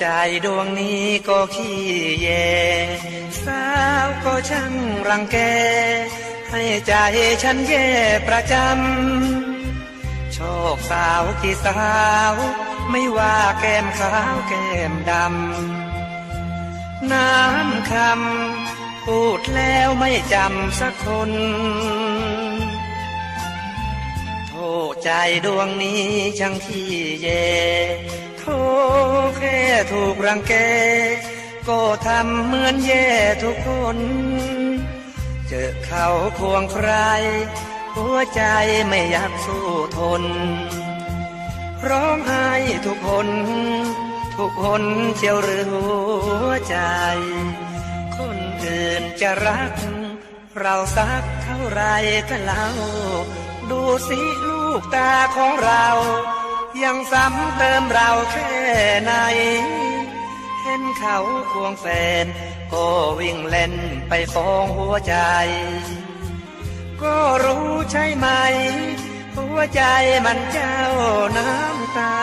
ใจดวงนี้ก็ขี้แยสาวก็ช่างรังแก ให้ใจฉันแย่ประจำ โชคสาวกี่สาว ไม่ว่าแก้มขาวแก้มดำ น้ำคำพูดแล้วไม่จำสักคนโทษใจดวงนี้ช่างที่แย่โทษ ถูกรังแก ก็ทำเหมือนแย่ทุกคน เจอเขาควงใคร หัวใจไม่อยากสู้ทน ร้องไห้ทุกคน ทุกคนเชียวหรือหัวใจ คนอื่นจะรัก เราสักเท่าไรกันเล่าดูสิลูกตาของเรา ยังซ้ำเติมเราแค่ไหน เห็นเขาควงแฟน ก็วิ่งเล่นไปฟ้องหัวใจ ก็รู้ใช่ไหม หัวใจมันเจ้าน้ำตา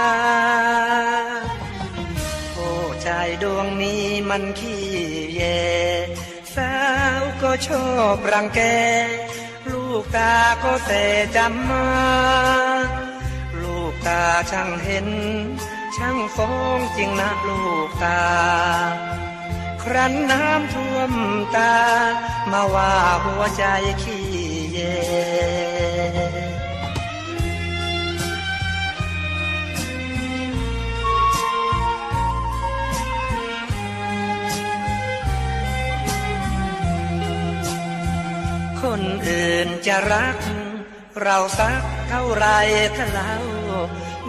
โอ้ใจดวงนี้มันขี้แยสาวก็ชอบรังแก ลูกตาก็เสจำมา ตาช่างเห็น ช่างฟ้องจริงนะลูกตา ครั้นน้ำท่วมตา มาว่าหัวใจขี้เยคนอื่นจะรัก เราสักเท่าไรกันเล่า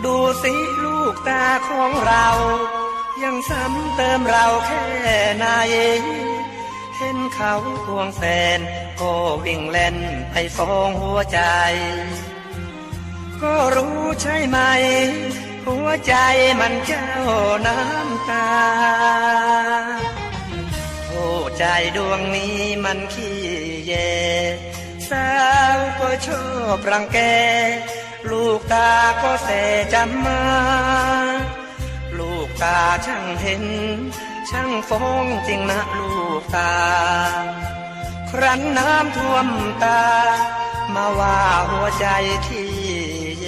ดูสิลูกตาของเรา ยังซ้ำเติมเราแค่ไหนเห็นเขาควงแฟนก็วิ่งเล่นไปฟองหัวใจ ก็รู้ใช่ไหม หัวใจมันเจ้าน้ำตาโอ้ใจดวงนี้มันขี้แย สาวก็ชอบรังแก ลูกตาก็เสจำมา ลูกตาช่างเห็น ช่างฟ้องจริงนะลูกตา ครั้นน้ำท่วมตา มาว่าหัวใจขี้แย